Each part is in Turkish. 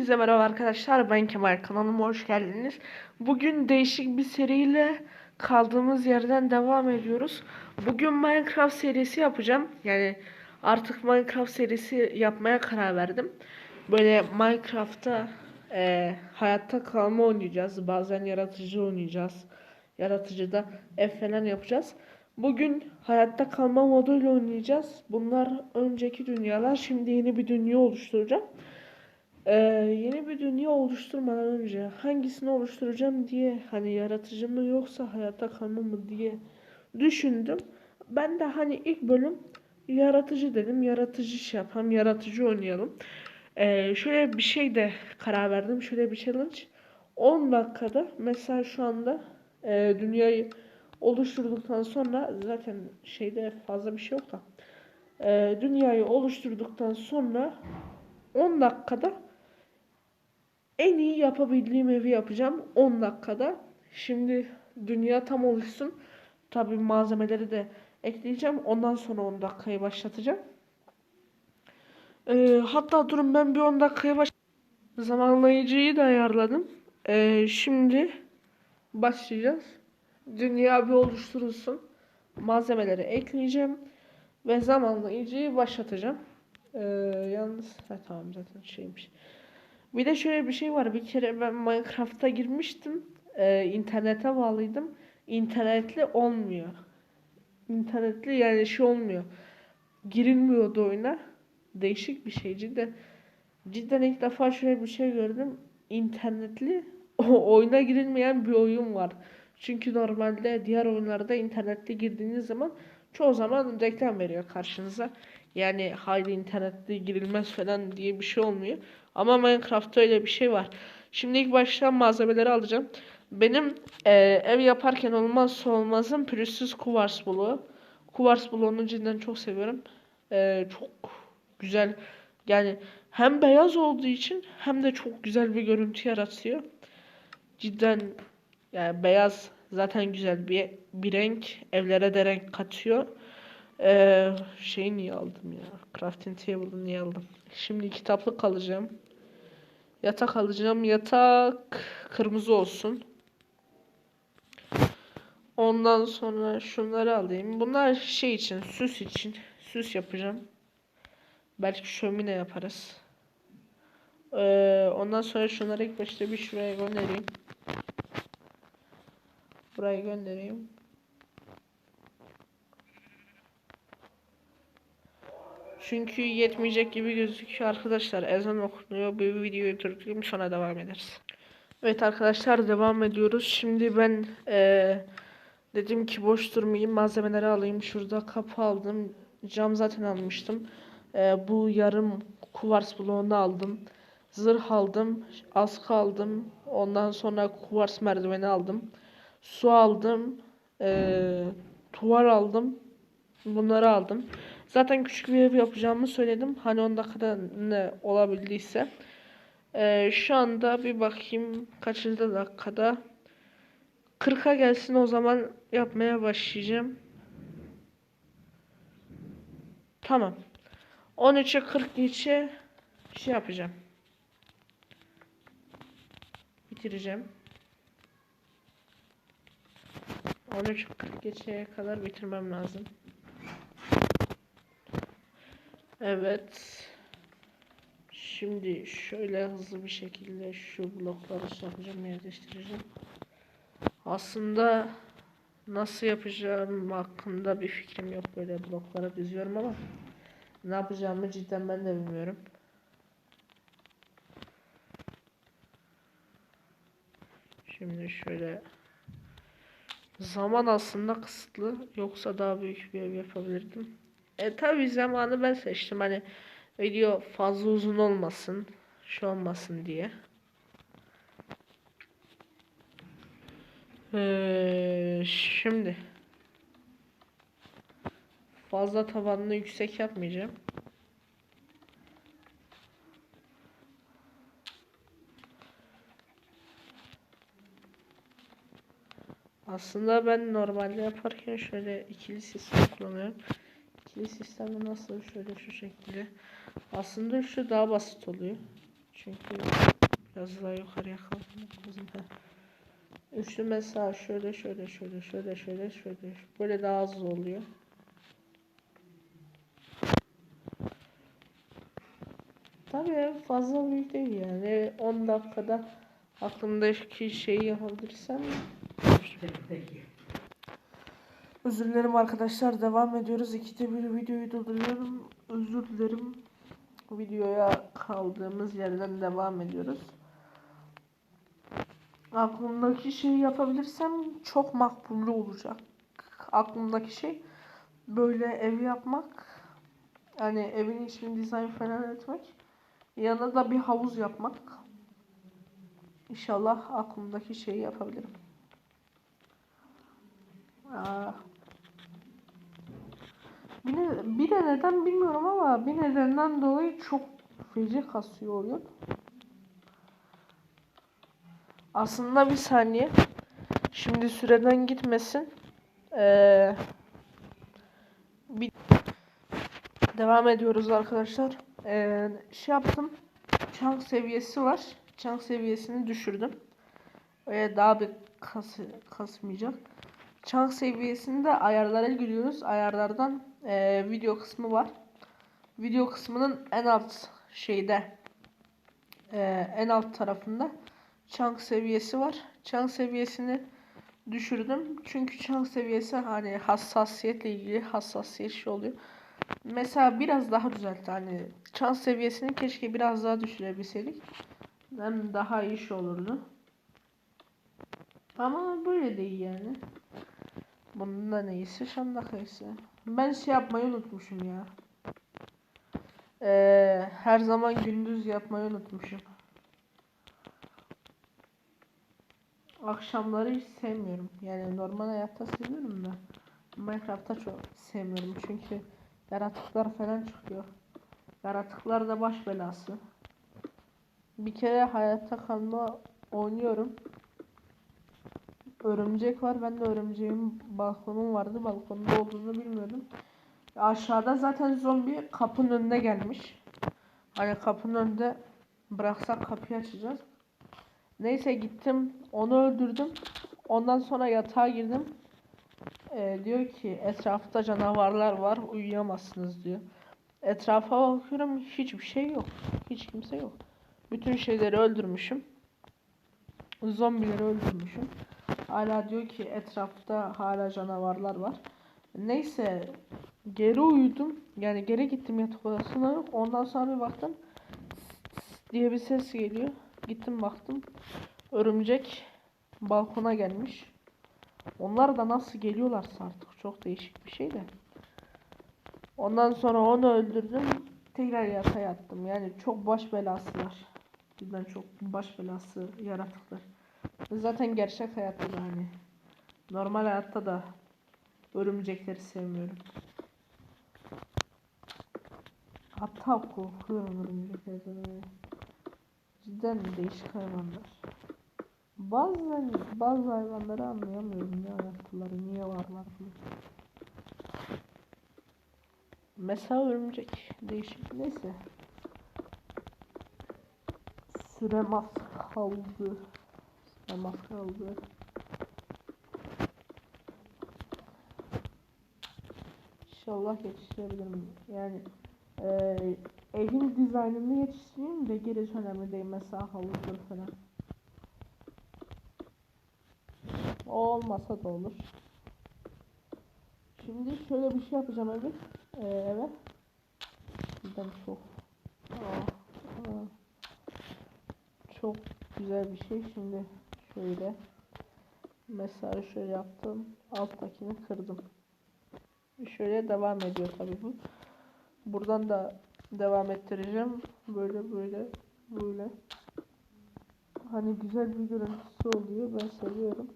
Hepinize merhaba arkadaşlar ben Kemal kanalıma hoş geldiniz. Bugün değişik bir seriyle kaldığımız yerden devam ediyoruz. Bugün Minecraft serisi yapacağım. Yani artık Minecraft serisi yapmaya karar verdim. Böyle Minecraft'ta e, hayatta kalma oynayacağız. Bazen yaratıcı oynayacağız. Yaratıcıda F falan yapacağız. Bugün hayatta kalma moduyla oynayacağız. Bunlar önceki dünyalar. Şimdi yeni bir dünya oluşturacağım. Ee, yeni bir dünya oluşturmadan önce hangisini oluşturacağım diye hani yaratıcı mı yoksa hayatta kalma mı diye düşündüm. Ben de hani ilk bölüm yaratıcı dedim. Yaratıcı şey yapalım, yaratıcı oynayalım. Ee, şöyle bir şey de karar verdim. Şöyle bir challenge. 10 dakikada mesela şu anda e, dünyayı oluşturduktan sonra zaten şeyde fazla bir şey yok da e, dünyayı oluşturduktan sonra 10 dakikada en iyi yapabildiğim evi yapacağım 10 dakikada. Şimdi dünya tam oluşsun. Tabii malzemeleri de ekleyeceğim. Ondan sonra 10 dakikayı başlatacağım. Ee, hatta durun ben bir 10 dakikaya baş... Zamanlayıcıyı da ayarladım. Ee, şimdi başlayacağız. Dünya bir oluşturulsun. Malzemeleri ekleyeceğim. Ve zamanlayıcıyı başlatacağım. Ee, yalnız ha, tamam zaten şeymiş. Bir de şöyle bir şey var. Bir kere ben Minecraft'a girmiştim. Ee, internete bağlıydım. İnternetli olmuyor. İnternetli yani şey olmuyor. Girilmiyordu oyuna. Değişik bir şey cidden. Cidden ilk defa şöyle bir şey gördüm. İnternetli o oyuna girilmeyen bir oyun var. Çünkü normalde diğer oyunlarda internette girdiğiniz zaman çoğu zaman reklam veriyor karşınıza. Yani haydi internette girilmez falan diye bir şey olmuyor. Ama Minecraft'ta öyle bir şey var. Şimdi ilk başta malzemeleri alacağım. Benim e, ev yaparken olmazsa olmazım pürüzsüz kuvars bloğu. Kuvars bloğunu cidden çok seviyorum. E, çok güzel. Yani hem beyaz olduğu için hem de çok güzel bir görüntü yaratıyor. Cidden yani beyaz zaten güzel bir bir renk. Evlere de renk katıyor. Ee, şey niye aldım ya? Crafting table'ı niye aldım? Şimdi kitaplık alacağım. Yatak alacağım. Yatak kırmızı olsun. Ondan sonra şunları alayım. Bunlar şey için, süs için. Süs yapacağım. Belki şömine yaparız. Ee, ondan sonra şunları ilk başta bir şuraya göndereyim. Buraya göndereyim. Çünkü yetmeyecek gibi gözüküyor arkadaşlar. Ezan okunuyor. Bir videoyu durdurayım sonra devam ederiz. Evet arkadaşlar devam ediyoruz. Şimdi ben ee, dedim ki boş durmayayım. Malzemeleri alayım. Şurada kapı aldım. Cam zaten almıştım. E, bu yarım kuvars bloğunu aldım. Zırh aldım. Askı aldım. Ondan sonra kuvars merdiveni aldım. Su aldım. E, tuvar aldım. Bunları aldım. Zaten küçük bir ev yapacağımı söyledim. Hani 10 dakikada ne olabildiyse. Ee, şu anda bir bakayım kaçıncı dakikada. 40'a gelsin o zaman yapmaya başlayacağım. Tamam. 13'e 40 geçe şey yapacağım. Bitireceğim. 13 40 geçeye kadar bitirmem lazım. Evet. Şimdi şöyle hızlı bir şekilde şu blokları şey yapacağım, yerleştireceğim. Aslında nasıl yapacağım hakkında bir fikrim yok. Böyle bloklara diziyorum ama ne yapacağımı cidden ben de bilmiyorum. Şimdi şöyle zaman aslında kısıtlı. Yoksa daha büyük bir ev yapabilirdim. E tabi zamanı ben seçtim hani video fazla uzun olmasın, şu olmasın diye. Ee, şimdi fazla tavanını yüksek yapmayacağım. Aslında ben normalde yaparken şöyle ikili sistem kullanıyorum. İkili sistemde nasıl şöyle şu şekilde. Aslında şu daha basit oluyor. Çünkü Biraz daha yukarıya kaldırmak lazım. Üçlü mesela şöyle şöyle şöyle şöyle şöyle şöyle böyle daha az oluyor. Tabii fazla büyük değil yani 10 dakikada aklımdaki şeyi yapabilirsem Özür dilerim arkadaşlar devam ediyoruz. İkide bir videoyu durduruyorum. Özür dilerim. Videoya kaldığımız yerden devam ediyoruz. Aklımdaki şeyi yapabilirsem çok makbullü olacak. Aklımdaki şey böyle ev yapmak. Hani evin içini dizayn falan etmek. Yanına da bir havuz yapmak. İnşallah aklımdaki şeyi yapabilirim. Aa. Bir, ne- bir de neden bilmiyorum ama bir nedenden dolayı çok feci kasıyor oyun. Aslında bir saniye. Şimdi süreden gitmesin. Ee, bir devam ediyoruz arkadaşlar. Ee, şey yaptım. Chunk seviyesi var. Chunk seviyesini düşürdüm. Ee, daha bir kas, kasmayacak. Chunk seviyesinde ayarlara giriyoruz. Ayarlardan e, video kısmı var. Video kısmının en alt şeyde e, en alt tarafında chunk seviyesi var. Chunk seviyesini düşürdüm. Çünkü chunk seviyesi hani hassasiyetle ilgili hassasiyet şey oluyor. Mesela biraz daha düzeltti. Hani chunk seviyesini keşke biraz daha düşürebilseydik. Hem daha iyi şey olurdu. Ama böyle değil yani. Bunun da neyse şandakaysa. Ben şey yapmayı unutmuşum ya. Ee, her zaman gündüz yapmayı unutmuşum. Akşamları hiç sevmiyorum. Yani normal hayatta seviyorum da. Minecraft'ta çok sevmiyorum çünkü yaratıklar falan çıkıyor. Yaratıklar da baş belası. Bir kere hayatta kalma oynuyorum. Örümcek var. Ben de örümceğin balkonum vardı. Balkonda olduğunu bilmiyordum. Aşağıda zaten zombi kapının önüne gelmiş. Hani kapının önünde bıraksak kapıyı açacağız. Neyse gittim. Onu öldürdüm. Ondan sonra yatağa girdim. Ee, diyor ki etrafta canavarlar var. Uyuyamazsınız diyor. Etrafa bakıyorum. Hiçbir şey yok. Hiç kimse yok. Bütün şeyleri öldürmüşüm. Zombileri öldürmüşüm. Hala diyor ki etrafta hala canavarlar var. Neyse geri uyudum. Yani geri gittim yatak odasına. Ondan sonra bir baktım diye bir ses geliyor. Gittim baktım. Örümcek balkona gelmiş. Onlar da nasıl geliyorlarsa artık çok değişik bir şey de. Ondan sonra onu öldürdüm. Tekrar yatağa yattım. Yani çok baş belasılar. Cidden çok baş belası yaratıklar. Zaten gerçek hayatta da hani normal hayatta da örümcekleri sevmiyorum. Hatta korkuyorum örümceklerden. Cidden değişik hayvanlar. Bazen bazı hayvanları anlayamıyorum ne yaptılar, niye varlar diye. Mesela örümcek değişik neyse. Sürem az kaldı. Sürem az kaldı. İnşallah yetiştirebilirim. Yani eee evin dizaynını yetiştireyim de gerisi önemli değil. Mesela havuzdur falan. O olmasa da olur. Şimdi şöyle bir şey yapacağım eve. Ee, eve. Cidden çok. Aa, aa. Çok güzel bir şey. Şimdi şöyle. Mesela şöyle yaptım. Alttakini kırdım. Şöyle devam ediyor tabii bu. Buradan da devam ettireceğim. Böyle böyle böyle. Hani güzel bir görüntüsü oluyor. Ben seviyorum.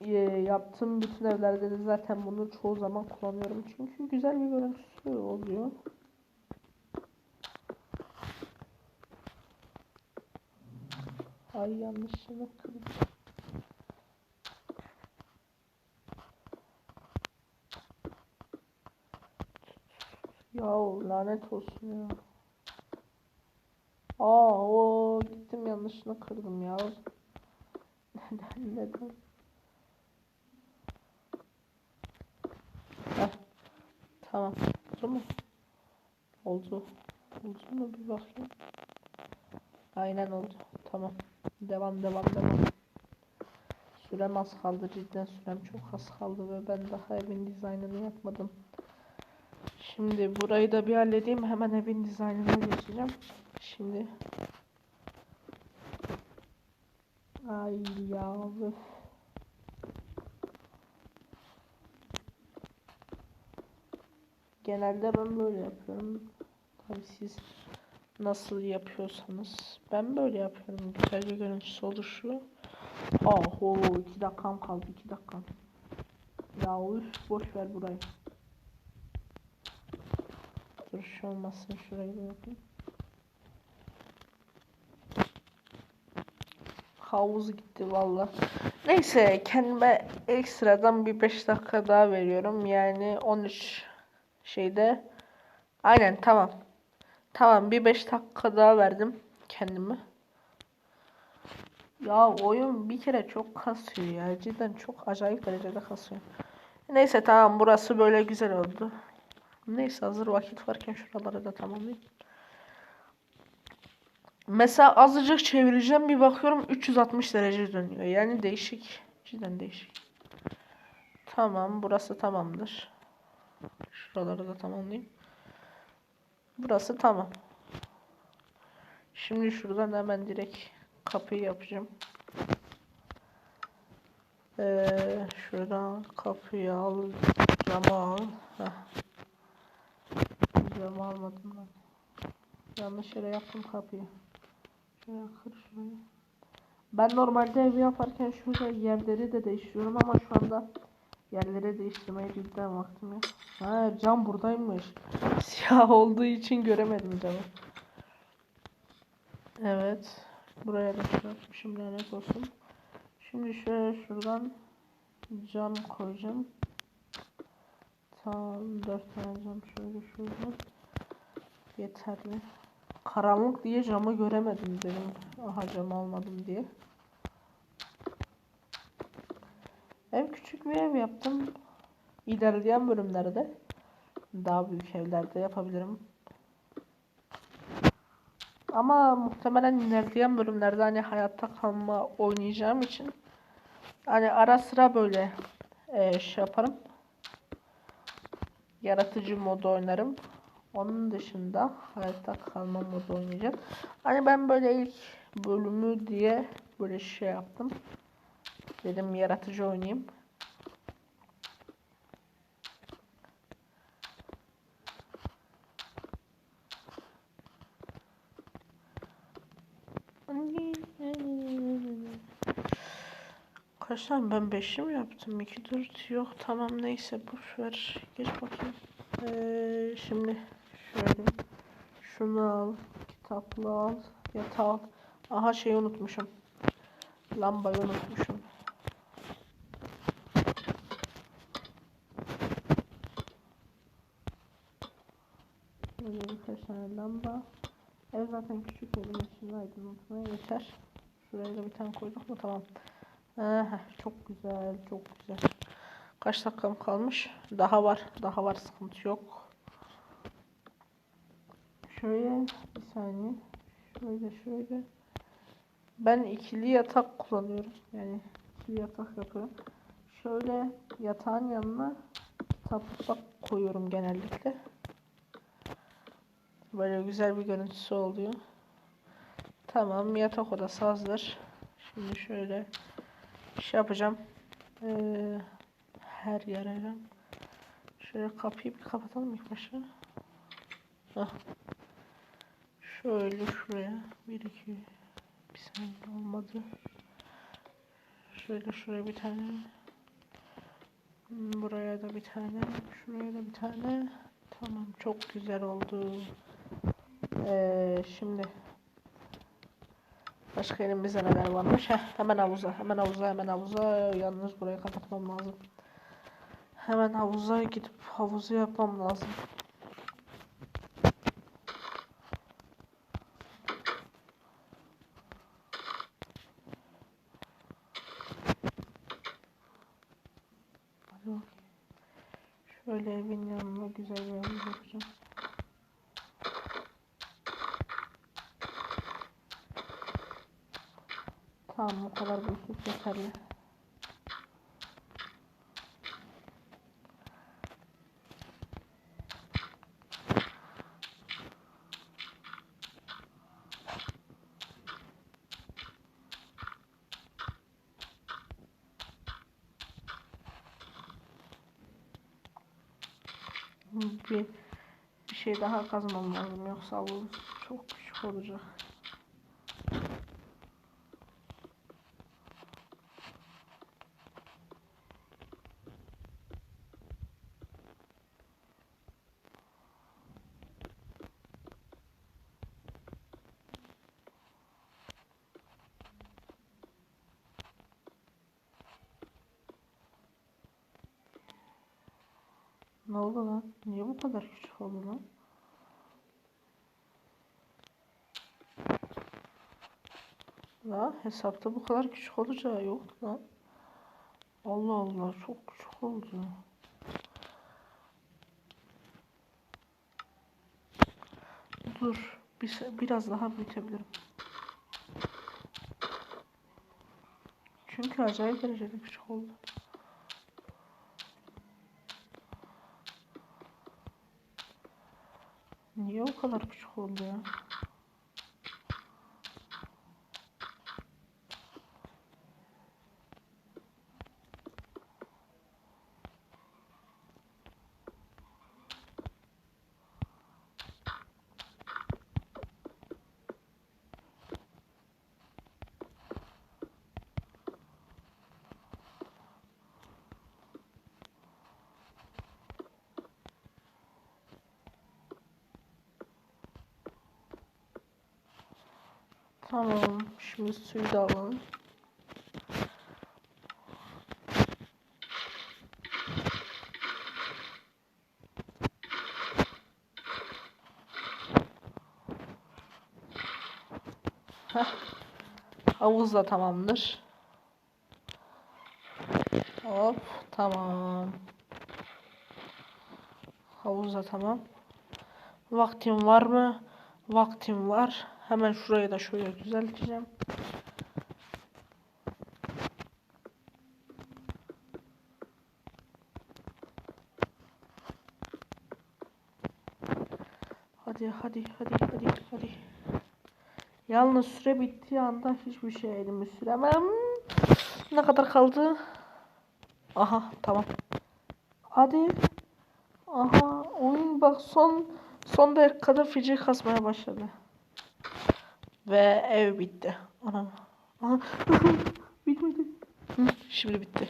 Ee, yaptığım bütün evlerde de zaten bunu çoğu zaman kullanıyorum. Çünkü güzel bir görüntüsü oluyor. Ay yanlışlıkla kırdım. Ya lanet olsun ya. yanlışını kırdım ya. Neden neden? Heh. Tamam. Oldu mu? Oldu. Oldu mu bir bakayım. Aynen oldu. Tamam. Devam devam devam. Sürem az kaldı cidden sürem çok az kaldı ve ben daha evin dizaynını yapmadım. Şimdi burayı da bir halledeyim hemen evin dizaynına geçeceğim. Şimdi Ay ya öf. Genelde ben böyle yapıyorum. Tabii siz nasıl yapıyorsanız. Ben böyle yapıyorum. Güzel bir görüntüsü oluşuyor. Aho iki dakikam kaldı iki dakikam. Ya üf boş ver burayı. Dur şu olmasın şurayı da yapayım. Havuz gitti valla. Neyse kendime ekstradan bir 5 dakika daha veriyorum. Yani 13 şeyde. Aynen tamam. Tamam bir 5 dakika daha verdim kendime. Ya oyun bir kere çok kasıyor ya. Cidden çok acayip derecede kasıyor. Neyse tamam burası böyle güzel oldu. Neyse hazır vakit varken şuraları da tamamlayayım. Mesela azıcık çevireceğim bir bakıyorum 360 derece dönüyor. Yani değişik. Cidden değişik. Tamam burası tamamdır. Şuraları da tamamlayayım. Burası tamam. Şimdi şuradan hemen direkt kapıyı yapacağım. Ee, şuradan kapıyı al, camı al. Heh. Camı almadım ben. Yanlış yere yaptım kapıyı. Şuraya kır şurayı. Ben normalde ev yaparken şurada yerleri de değiştiriyorum ama şu anda yerleri değiştirmeye cidden vaktim yok. Ha cam buradaymış. Siyah olduğu için göremedim camı. Evet. Buraya da yapmışım lanet olsun. Şimdi şöyle şuradan cam koyacağım. Tamam dört tane cam şöyle şuradan. Yeterli. Karanlık diye camı göremedim dedim. Aha cam almadım diye. Ev küçük bir ev yaptım. İlerleyen bölümlerde daha büyük evlerde yapabilirim. Ama muhtemelen ilerleyen bölümlerde hani hayatta kalma oynayacağım için hani ara sıra böyle e, şey yaparım. Yaratıcı modu oynarım. Onun dışında hayatta kalma modu oynayacağım. Hani ben böyle ilk bölümü diye böyle şey yaptım. Dedim yaratıcı oynayayım. Tane ben 5'i mi yaptım? 2 4 yok tamam neyse boş ver. Geç bakayım. Ee, şimdi şöyle şunu al, kitaplı al, yatağı al. Aha şeyi unutmuşum. Lambayı unutmuşum. Böyle birkaç tane lamba. Ev zaten küçük evin içinde aydınlatmaya yeter. Şuraya da bir tane koyduk mu tamam. Aha, çok güzel çok güzel. Kaç dakikam kalmış? Daha var. Daha var sıkıntı yok. Şöyle bir saniye. Şöyle şöyle. Ben ikili yatak kullanıyorum. Yani ikili yatak yapıyorum. Şöyle yatağın yanına kitaplık koyuyorum genellikle. Böyle güzel bir görüntüsü oluyor. Tamam yatak odası hazır. Şimdi şöyle şey yapacağım. Ee, her yere şöyle kapıyı bir kapatalım ilk başta. Şöyle şuraya bir iki bir saniye olmadı. Şöyle şuraya bir tane. Hmm, Buraya da bir tane. Şuraya da bir tane. Tamam çok güzel oldu. Ee, şimdi başka elimizde neler varmış? Heh, hemen havuza, hemen havuza, hemen havuza. Yalnız burayı kapatmam lazım. Hemen havuza gidip havuzu yapmam lazım. Şöyle evin yanına güzel bir yapacağım. Tamam bu kadar büyüklük yeterli. Bir, şey daha kazmam lazım yoksa havuz çok küçük olacak. Ne oldu lan? Niye bu kadar küçük oldu lan? La hesapta bu kadar küçük olacağı yok lan. Allah Allah çok küçük oldu. Dur bir, biraz daha büyütebilirim. Çünkü acayip derecede küçük oldu. Niye o kadar küçük oldu ya? Tamam. Şimdi suyu da alalım. Havuz da tamamdır. Hop tamam. Havuz da tamam. Vaktim var mı? Vaktim var. Hemen şurayı da şöyle düzelteceğim. Hadi hadi hadi hadi hadi. Yalnız süre bittiği anda hiçbir şey elimi süremem. Ne kadar kaldı? Aha tamam. Hadi. Aha oyun bak son son dakikada feci kasmaya başladı. Ve ev bitti. Ana. Ana. Bitmedi. Şimdi bitti.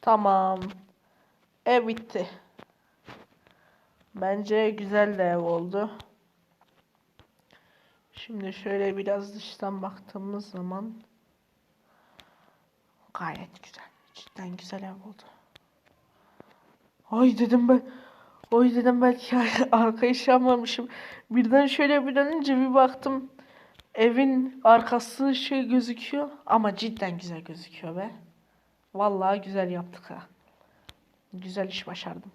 Tamam. Ev bitti. Bence güzel de ev oldu. Şimdi şöyle biraz dıştan baktığımız zaman gayet güzel. Cidden güzel ev oldu. Ay dedim ben. Oy dedim belki arkayı şey yapmamışım. Birden şöyle bir dönünce bir baktım. Evin arkası şey gözüküyor. Ama cidden güzel gözüküyor be. Vallahi güzel yaptık ha. Güzel iş başardım.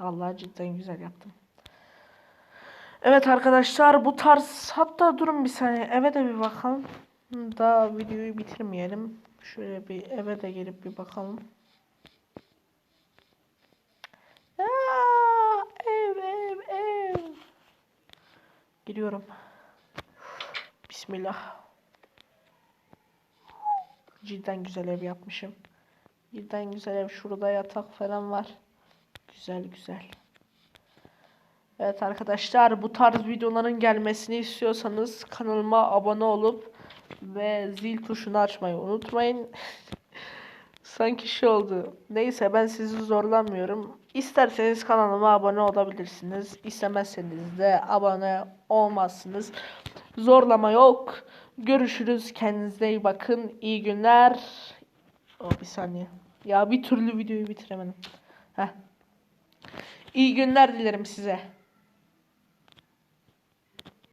Vallahi cidden güzel yaptım. Evet arkadaşlar bu tarz hatta durun bir saniye eve de bir bakalım. Daha videoyu bitirmeyelim. Şöyle bir eve de gelip bir bakalım. Aa, ev ev ev. Giriyorum. Bismillah. Cidden güzel ev yapmışım. Cidden güzel ev. Şurada yatak falan var. Güzel güzel. Evet arkadaşlar bu tarz videoların gelmesini istiyorsanız kanalıma abone olup ve zil tuşunu açmayı unutmayın. Sanki şey oldu. Neyse ben sizi zorlamıyorum. İsterseniz kanalıma abone olabilirsiniz. İstemezseniz de abone olmazsınız. Zorlama yok. Görüşürüz. Kendinize iyi bakın. İyi günler. O bir saniye. Ya bir türlü videoyu bitiremedim. Heh. İyi günler dilerim size.